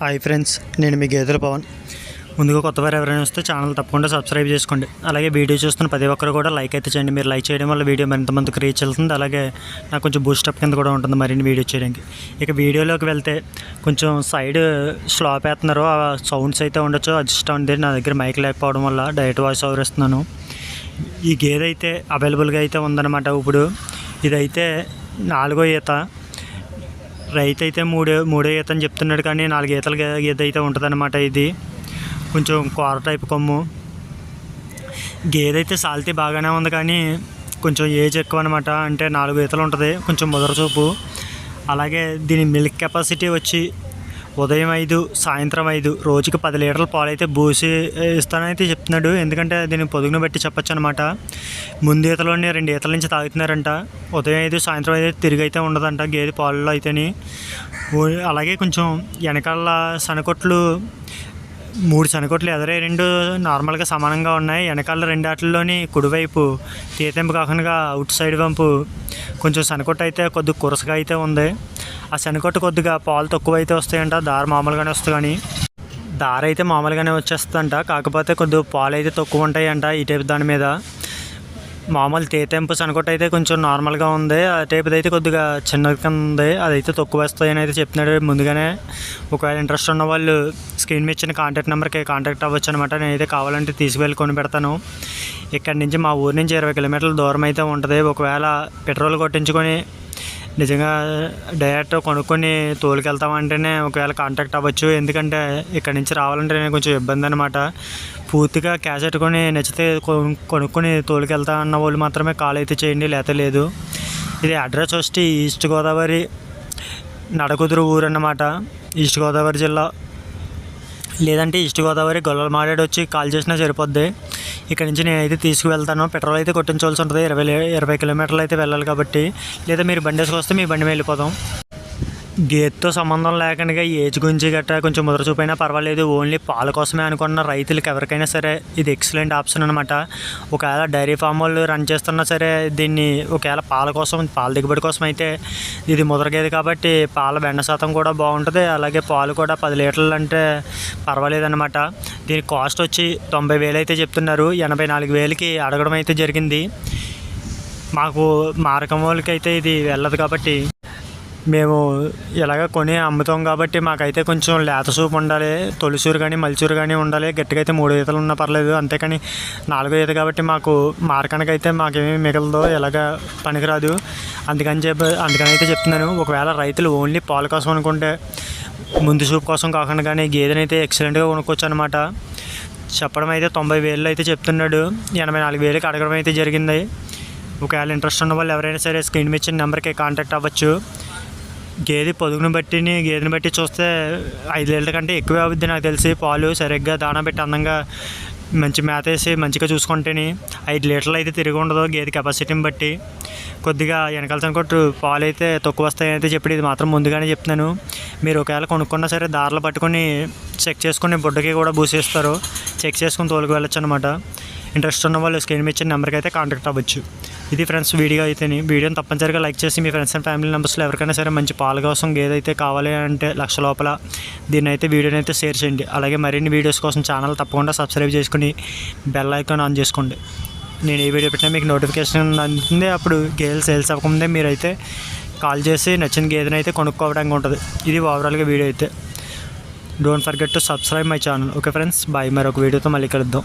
Hi friends నేను మీ గేదెల పవన్. ముందుగా కొత్త వారు ఎవరైనా వస్తే ఛానల్ తప్పకుండా సబ్స్క్రైబ్ చేసుకోండి. అలాగే వీడియో చూస్తున్న ప్రతి ఒక్కరు కూడా లైక్ అయితే చేయండి. మీరు లైక్ చేయడం వల్ల వీడియో మరింత మందికి రీచ్ వెళ్తుంది అలాగే నాకు కొంచెం బూస్టప్ కింద కూడా ఉంటుంది మరిన్ని వీడియో చేయడానికి. ఇక వీడియోలోకి వెళ్తే కొంచెం సైడ్ స్లాప్ వేస్తున్నారు ఆ సౌండ్స్ అయితే ఉండొచ్చు. అడ్జస్ట్ ఉంది నా దగ్గర మైక్ లేకపోవడం వల్ల డైరెక్ట్ వాయిస్ ఓవర్ ఇస్తున్నాను ఈ గేదె అయితే అవైలబుల్గా అయితే ఉందన్నమాట. ఇప్పుడు ఇదైతే నాలుగో ఈత. రైతు అయితే మూడు మూడో ఈత అని చెప్తున్నాడు కానీ నాలుగు గీతలు గీత గేదె అయితే ఉంటుందన్నమాట ఇది. కొంచెం కూర టైప్ కొమ్ము. గేదె అయితే సాల్తీ బాగానే ఉంది కానీ కొంచెం ఏజ్ ఎక్కువ అనమాట అంటే నాలుగు ఈతలు ఉంటుంది కొంచెం ముదర చూపు అలాగే దీని మిల్క్ కెపాసిటీ వచ్చి ఉదయం ఐదు సాయంత్రం ఐదు రోజుకి పది లీటర్ల పాలైతే బూసి ఇస్తానైతే చెప్తున్నాడు. ఎందుకంటే దీన్ని పొదుగును బట్టి చెప్పొచ్చు అనమాట ముందు ఈతలోనే రెండు ఈతల నుంచి తాగుతున్నారంట. ఉదయం ఐదు సాయంత్రం ఐదు తిరిగి అయితే ఉండదంట గేదె పాలలో అయితేని. అలాగే కొంచెం వెనకాల సనకొట్లు మూడు శనకొట్లు ఎదరే రెండు నార్మల్గా సమానంగా ఉన్నాయి. వెనకాల రెండు ఆటల్లోని కుడివైపు తీతెంపు కాకుండా అవుట్ సైడ్ వంపు కొంచెం శనకొట్టు అయితే కొద్దిగా కురసగా అయితే ఉంది. ఆ శనగొట్టు కొద్దిగా పాలు తక్కువ అయితే వస్తాయంట. దారి మామూలుగానే వస్తుంది కానీ దారి అయితే మామూలుగానే వచ్చేస్తుందంట. కాకపోతే కొద్దిగా పాలు అయితే తక్కువ ఉంటాయంట ఈ టైప్ దాని మీద. మామూలు తేతెంపు సనకొట్టు అయితే కొంచెం నార్మల్గా ఉంది. ఆ టైప్ అయితే కొద్దిగా చిన్నగా ఉంది. అదైతే తక్కువ వస్తాయని అయితే చెప్తున్నాడు. ముందుగానే ఒకవేళ ఇంట్రెస్ట్ ఉన్న వాళ్ళు స్క్రీన్ మీద ఇచ్చిన కాంటాక్ట్ నెంబర్కి కాంటాక్ట్ అవ్వచ్చు అనమాట నేనైతే కావాలంటే తీసుకువెళ్ళి కొని పెడతాను. ఇక్కడి నుంచి మా ఊరి నుంచి ఇరవై కిలోమీటర్ల దూరం అయితే ఉంటుంది. ఒకవేళ పెట్రోల్ కొట్టించుకొని నిజంగా డైరెక్ట్ కొనుక్కొని తోలుకెళ్తామంటేనే ఒకవేళ కాంటాక్ట్ అవ్వచ్చు. ఎందుకంటే ఇక్కడ నుంచి రావాలంటే కొంచెం ఇబ్బంది అనమాట పూర్తిగా క్యాష్ పెట్టుకొని నచ్చితే కొనుక్కొని తోలుకెళ్తా అన్న వాళ్ళు మాత్రమే కాల్ అయితే చేయండి లేత లేదు. ఇది అడ్రస్ వచ్చి ఈస్ట్ గోదావరి నడకుదురు ఊరు అన్నమాట. ఈస్ట్ గోదావరి జిల్లా. లేదంటే ఈస్ట్ గోదావరి గొల్లల మాడేడు వచ్చి కాల్ చేసినా సరిపోద్ది. ఇక్కడ నుంచి నేనైతే తీసుకువెళ్తాను. పెట్రోల్ అయితే కొట్టించవలసి ఉంటుంది. ఇరవై ఇరవై కిలోమీటర్లు అయితే వెళ్ళాలి కాబట్టి. లేదా మీరు బండి వేసుకొస్తే మీ బండి వెళ్ళిపోదాం. వెళ్ళిపోతాం గేత్తో సంబంధం లేకుండా ఏజ్ గురించి గట్రా కొంచెం ముద్ర చూపైనా పర్వాలేదు. ఓన్లీ పాల కోసమే అనుకున్న రైతులకు ఎవరికైనా సరే ఇది ఎక్సలెంట్ ఆప్షన్ అనమాట ఒకవేళ డైరీ ఫామ్ వాళ్ళు రన్ చేస్తున్నా సరే దీన్ని ఒకవేళ పాల కోసం పాల దిగుబడి కోసం అయితే ఇది ముద్రగేది కాబట్టి పాల బెండ శాతం కూడా బాగుంటుంది. అలాగే పాలు కూడా పది లీటర్లు అంటే పర్వాలేదు అనమాట దీని కాస్ట్ వచ్చి తొంభై వేలు అయితే చెప్తున్నారు. ఎనభై నాలుగు వేలకి అడగడం అయితే జరిగింది. మాకు మారకం వాళ్ళకి అయితే ఇది వెళ్ళదు కాబట్టి మేము ఇలాగ కొని అమ్ముతాం కాబట్టి మాకైతే కొంచెం లేత సూపు ఉండాలి తొలిసూరు కానీ మలిచూరు కానీ ఉండాలి. గట్టిగా అయితే మూడు ఈతలు ఉన్నా పర్లేదు. అంతేకాని నాలుగో ఈత కాబట్టి మాకు మార్కనకైతే మాకేమీ మిగలదో. ఇలాగ పనికిరాదు. అందుకని చెప్పి అందుకని అయితే చెప్తున్నాను. ఒకవేళ రైతులు ఓన్లీ పాల కోసం అనుకుంటే ముందు సూప్ కోసం కాకుండా కానీ గేదెనైతే ఎక్సలెంట్గా కొనుక్కోవచ్చు అనమాట చెప్పడం అయితే తొంభై వేలు అయితే చెప్తున్నాడు. ఎనభై నాలుగు వేలకి అడగడం అయితే జరిగింది. ఒకవేళ ఇంట్రెస్ట్ ఉన్న వాళ్ళు ఎవరైనా సరే స్క్రీన్ మీద ఇచ్చిన నెంబర్కి కాంటాక్ట్ అవ్వచ్చు. గేదె పొదుగును బట్టిని గేదెని బట్టి చూస్తే ఐదు లీటర్ల కంటే ఎక్కువే అవుద్ది నాకు తెలిసి. పాలు సరిగ్గా దానా పెట్టి అందంగా మంచి మేత వేసి మంచిగా చూసుకుంటేని ఐదు లీటర్లు అయితే తిరిగి ఉండదు గేదె కెపాసిటీని బట్టి. కొద్దిగా వెనకాల కొట్టు పాలు అయితే తక్కువ వస్తాయని అయితే చెప్పి ఇది మాత్రం ముందుగానే చెప్తున్నాను. మీరు ఒకవేళ కొనుక్కున్నా సరే దారిలో పట్టుకొని చెక్ చేసుకుని బుడ్డకి కూడా బూసేస్తారు. చెక్ చేసుకుని తోలుకు వెళ్ళొచ్చు అనమాట ఇంట్రెస్ట్ ఉన్న వాళ్ళు స్క్రీన్ మీద ఇచ్చిన నెంబర్కి అయితే కాంటాక్ట్ అవ్వచ్చు. ఇది ఫ్రెండ్స్ వీడియో అయితేనే. వీడియోని తప్పనిసరిగా లైక్ చేసి మీ ఫ్రెండ్స్ అండ్ ఫ్యామిలీ మెంబర్స్లో ఎవరికైనా సరే మంచి పాల కోసం ఏదైతే కావాలి అంటే లక్ష లోపల దీన్ని అయితే వీడియోని అయితే షేర్ చేయండి. అలాగే మరిన్ని వీడియోస్ కోసం ఛానల్ తప్పకుండా సబ్స్క్రైబ్ చేసుకుని బెల్ ఐకాన్ ఆన్ చేసుకోండి. నేను ఏ వీడియో పెట్టినా మీకు నోటిఫికేషన్ అందుతుంది. అప్పుడు గేల్ సేల్స్ అవ్వకముందే మీరైతే కాల్ చేసి నచ్చిన గేదెని అయితే కొనుక్కోవడానికి ఉంటుంది. ఇది ఓవరాల్గా వీడియో అయితే. Don't forget to subscribe my channel okay friends bye మరొక వీడియోతో మళ్ళీ కలుద్దాం.